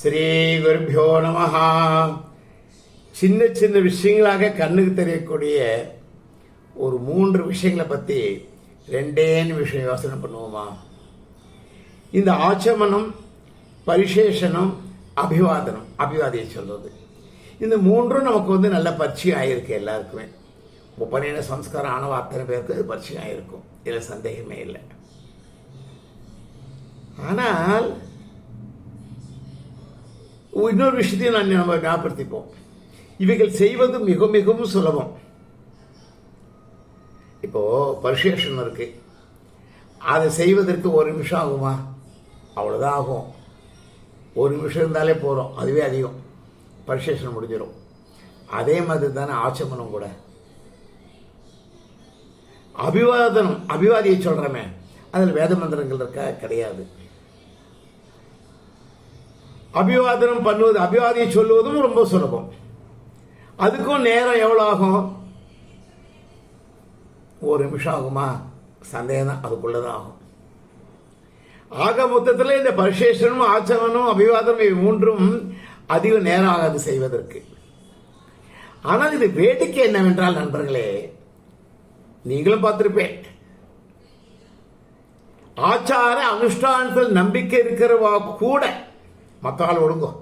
ஸ்ரீ குருபியோ நமஹா. சின்ன சின்ன விஷயங்களாக கண்ணுக்கு தெரியக்கூடிய ஒரு மூன்று விஷயங்களை பற்றி ரெண்டே நிமிஷம் யோசனை பண்ணுவோமா? இந்த ஆச்சமனம் பரிசேஷனம் அபிவாதனம் அபிவாதியை சொல்வது இந்த மூன்றும் நமக்கு வந்து நல்ல பரிச்சயம் ஆகியிருக்கு எல்லாருக்குமே. உபநயன சம்ஸ்காரம் ஆனவ அத்தனை பேருக்கு அது பரிச்சயம் ஆகிருக்கும் இதில் சந்தேகமே இல்லை. ஆனால் இன்னொரு விஷயத்தையும் நான் நம்ம ஞாபகப்படுத்திப்போம். இவைகள் செய்வது மிக மிகவும் சுலபம். இப்போ பரிசேஷன் இருக்குது அதை செய்வதற்கு ஒரு நிமிஷம் ஆகுமா? அவ்வளோதான் ஆகும். ஒரு நிமிஷம் இருந்தாலே போகிறோம் அதுவே அதிகம். பரிசேஷன் முடிஞ்சிடும். அதே மாதிரி தானே ஆச்சமனம் கூட. அபிவாதனம் அபிவாதியை சொல்கிறோமே அதில் வேத மந்திரங்கள் இருக்கா? கிடையாது. அபிவாதனம் பண்ணுவது அபிவாதியை சொல்லுவதும் ரொம்ப சுலபம். அதுக்கும் நேரம் எவ்வளோ ஆகும் ஒரு நிமிஷம் ஆகுமா? சந்தேகம் தான் அதுக்குள்ளதான் ஆகும். ஆக மொத்தத்தில் இந்த பரிசேஷனும் ஆச்சமனும் அபிவாதனம் இவை மூன்றும் அதிக நேரம் ஆகாது செய்வதற்கு. ஆனால் இது வேடிக்கை என்னவென்றால் நண்பர்களே நீங்களும் பார்த்துருப்பேன். ஆச்சார அனுஷ்டானத்தில் நம்பிக்கை இருக்கிறவா கூட மத்தால் ஒழுங்கும்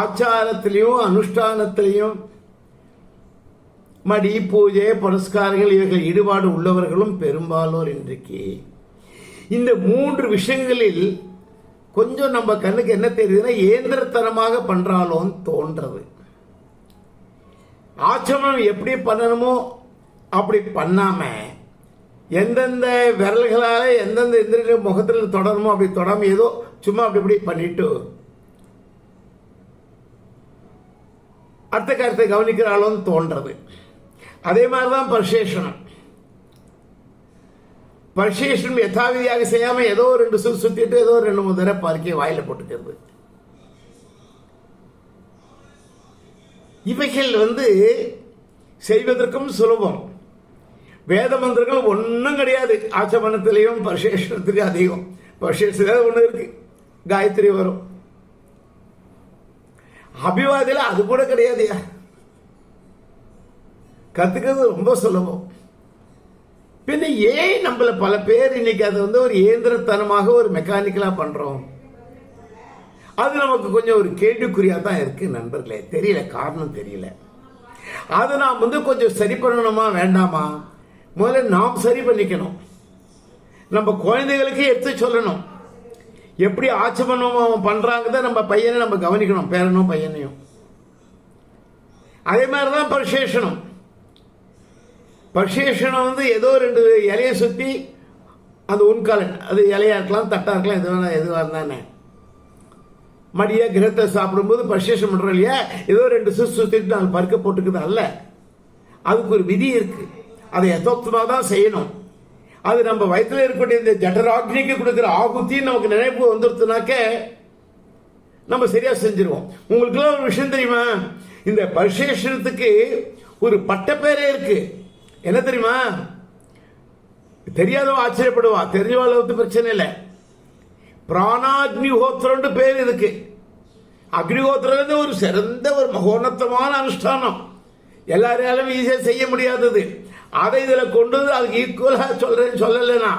ஆச்சாரத்திலையும் அனுஷ்டானத்திலையும் மடி பூஜை புரஸ்காரங்கள் இவர்கள் ஈடுபாடு உள்ளவர்களும் பெரும்பாலோர் இன்றைக்கு. இந்த மூன்று விஷயங்களில் கொஞ்சம் நம்ம கண்ணுக்கு என்ன தெரியுதுன்னா இயந்திரத்தனமாக பண்றாலோன்னு தோன்றது. ஆச்சமம் எப்படி பண்ணணுமோ அப்படி பண்ணாம எந்தெந்த விரல்களால் எந்தெந்த இந்திரிய முகத்தில் தொடரணுமோ அப்படி தொடரும் ஏதோ சும்மா அப்படி இப்படி பண்ணிட்டு அர்த்த கருத்தை கவனிக்கிறாளோன்னு தோன்றது. அதே மாதிரி தான் பரிசேஷனம் பரிசேஷனம் யதாவிதியாக செய்யாமல் ஏதோ ரெண்டு சுத்து சுற்றிட்டு ஏதோ ரெண்டு மூணு தடவை பார்க்க வாயில போட்டுக்கிறது. இவைகள் வந்து செய்வதற்கும் சுலபம். வேத மந்திரங்கள் ஒன்றும் கிடையாது. ஆச்சமனத்திலையும் பரிசேஷனத்திலையும் அதிகம். பரிசேஷத்தில் ஒன்று இருக்கு. காயத்ரி வரும். அபிவாதியில் அது கூட கிடையாதுயா கத்துக்கிறது ரொம்ப சுலபம். பின்ன ஏன் நம்மள பல பேர் இன்னைக்கு அதை வந்து ஒரு இயந்திரத்தனமாக ஒரு மெக்கானிக்கலாக பண்றோம்? அது நமக்கு கொஞ்சம் ஒரு கேள்விக்குறியா தான் இருக்கு நண்பர்களே. தெரியல காரணம் தெரியல. அதை நாம் வந்து கொஞ்சம் சரி பண்ணணுமா வேண்டாமா? முதல்ல நாம் சரி பண்ணிக்கணும். நம்ம குழந்தைகளுக்கு எடுத்து சொல்லணும். எப்படி ஆச்சமனம் பண்றாங்க நம்ம பையனை நம்ம கவனிக்கணும் பேரனும் பையனையும். அதே மாதிரி தான் பரிசேஷனம் பரிசேஷனம் வந்து ஏதோ ரெண்டு இலையை சுற்றி அந்த உன்காலன் அது இலையாக இருக்கலாம் தட்டா இருக்கலாம் எது வேணா எதுவாக இருந்தானே. மடியாக கிரகத்தை சாப்பிடும்போது பரிசேஷம் பண்ணுறோம் இல்லையா? ஏதோ ரெண்டு சுற்று சுற்றிட்டு நாலு பருக்க போட்டுக்குது அல்ல. அதுக்கு ஒரு விதி இருக்குது அதை யதோக்தமாக தான் செய்யணும். அது நம்ம வயிற்றில் இருக்கக்கூடிய இந்த ஜடராக்னிக்கு கொடுக்குற ஆகுத்தின்னு நமக்கு நினைப்பு வந்துருத்துனாக்க நம்ம சரியா செஞ்சிருவோம். உங்களுக்குலாம் ஒரு விஷயம் தெரியுமா? இந்த பரிசேஷனத்துக்கு ஒரு பட்டப்பேரே இருக்கு. என்ன தெரியுமா? தெரியாதவ ஆச்சரியப்படுவா. தெரிஞ்சவாள் பிரச்சனை இல்லை. பிராணாக்னிஹோத்திரம்னு பேர் இதுக்கு அக்னிஹோத்திரம் ஒரு சிறந்த ஒரு மகோன்னத்தமான அனுஷ்டானம். எல்லாராலும் ஈஸியாக செய்ய முடியாதது. அதை இதில் கொண்டு வந்து அதுக்கு ஈக்குவலாக சொல்கிறேன்னு சொல்லலைனா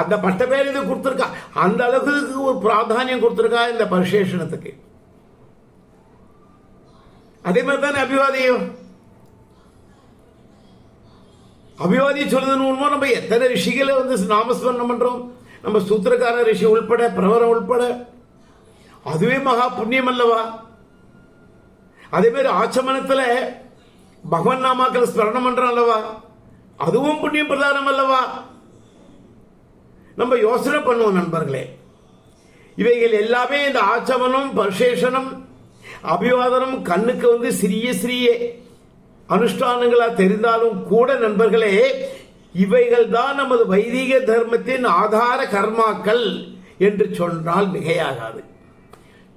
அந்த பட்ட பேர் இது கொடுத்துருக்கா. அந்த அளவுக்கு ஒரு பிராதானியம் கொடுத்துருக்கா இந்த பரிசேஷனத்துக்கு. அதே மாதிரி தானே அபிவாதியம்? அபிவாதி சொல்றதுன்னு உண்மை நம்ம எத்தனை ரிஷிகளை வந்து நாமஸ்மரணம் பண்றோம்? நம்ம சூத்திரக்கார ரிஷி உள்பட பிரவரம் உள்பட. அதுவே மகா புண்ணியம் அல்லவா? அதே மாதிரி ஆச்சமனத்தில் பகவன் நாமாக்களை ஸ்மரணம் பண்றோம் அல்லவா? அதுவும் புண்ணிய பிரதானம் அல்லவா? நம்ம யோசனை பண்ணுவோம் நண்பர்களே. இவைகள் எல்லாமே இந்த ஆச்சமனம் பரிசேஷனம் அபிவாதனம் கண்ணுக்கு வந்து சிறிய சிறிய அனுஷ்டானங்களா தெரிந்தாலும் கூட நண்பர்களே இவைகள் தான் நமது வைதிக தர்மத்தின் ஆதார கர்மாக்கள் என்று சொன்னால் மிகையாகாது.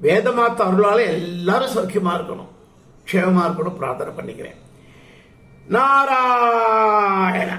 வேதமாத்த அருளால எல்லாரும் சௌக்கியமா இருக்கணும். க்ஷேமமாக இருக்கணும். பிரார்த்தனை பண்ணிக்கிறேன். நாராயண